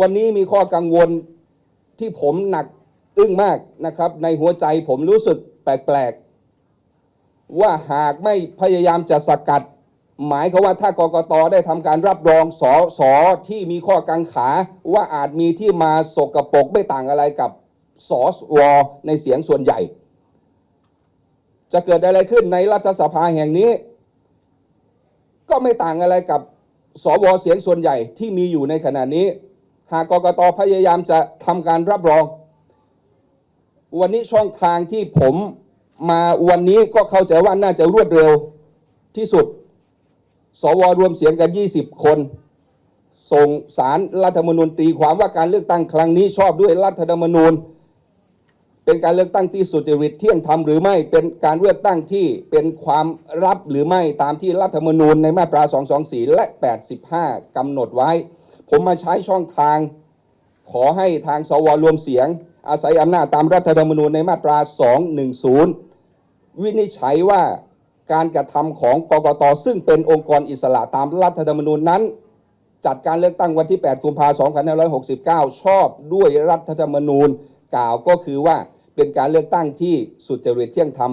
วันนี้มีข้อกังวลที่ผมหนักอึ้งมากนะครับ ในหัวใจผมรู้สึกแปลกๆ ว่าหากไม่พยายามจะสกัด หมายเขาว่าถ้ากกตได้ทำการรับรองสอสอที่มีข้อกังขาว่าอาจมีที่มาสกปรกไม่ต่างอะไรกับสอวอในเสียงส่วนใหญ่ จะเกิดอะไรขึ้นในรัฐสภาแห่งนี้ ก็ไม่ต่างอะไรกับสวเสียงส่วนใหญ่ที่มีอยู่ในขณะนี้ หากกกตพยายามจะทำการรับรอง วันนี้ช่องทางที่ผมมาวันนี้ก็เข้าใจว่าน่าจะรวดเร็วที่สุด สวรวมเสียงกัน 20 คน ส่งสารรัฐธรรมนูญตีความว่าการเลือกตั้งครั้งนี้ชอบด้วยรัฐธรรมนูญ เป็นการเลือกตั้งที่สุจริตเที่ยงธรรมหรือไม่เป็นการเลือกตั้งที่เป็นความรับหรือไม่ตามที่รัฐธรรมนูญในมาตรา 224 และ 85กำหนดไว้ ผมมาใช้ช่องทาง ขอให้ทางสวรวมเสียง อาศัยอำนาจตามรัฐธรรมนูญในมาตรา 210 วินิจฉัยว่าการกระทำของกกตซึ่งเป็นองค์กรอิสระตามรัฐธรรมนูญนั้น จัดการเลือกตั้งวันที่ 8 กุมภาพันธ์2569 ชอบด้วยรัฐธรรมนูญ กล่าวก็คือว่าเป็นการเลือกตั้งที่สุจริตเที่ยงธรรม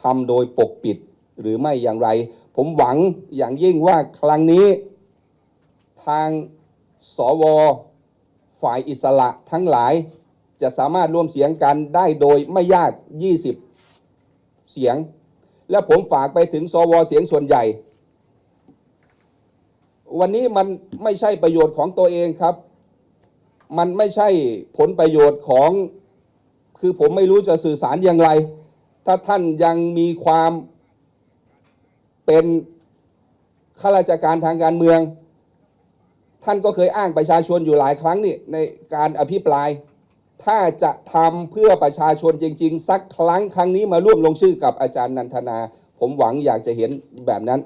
ทำโดยปกปิดหรือไม่อย่างไร ผมหวังอย่างยิ่งว่าครั้งนี้ทาง สว ฝ่ายอิสระทั้งหลายจะสามารถร่วมเสียงกันได้โดยไม่ยาก 20 เสียง และผมฝากไปถึงสวเสียงส่วนใหญ่ วันนี้มันไม่ใช่ประโยชน์ของตัวเองครับ มันไม่ใช่ผลประโยชน์ของ คือผมไม่รู้จะสื่อสารอย่างไร ถ้าท่านยังมีความเป็นข้าราชการทางการเมือง ท่านก็เคยอ้างประชาชนอยู่หลายครั้งนี่ในการอภิปราย ถ้าจะทำเพื่อประชาชนจริง ๆ สักครั้งครั้งนี้มาร่วมลงชื่อกับอาจารย์นันทนา ผมหวังอยากจะเห็นแบบนั้น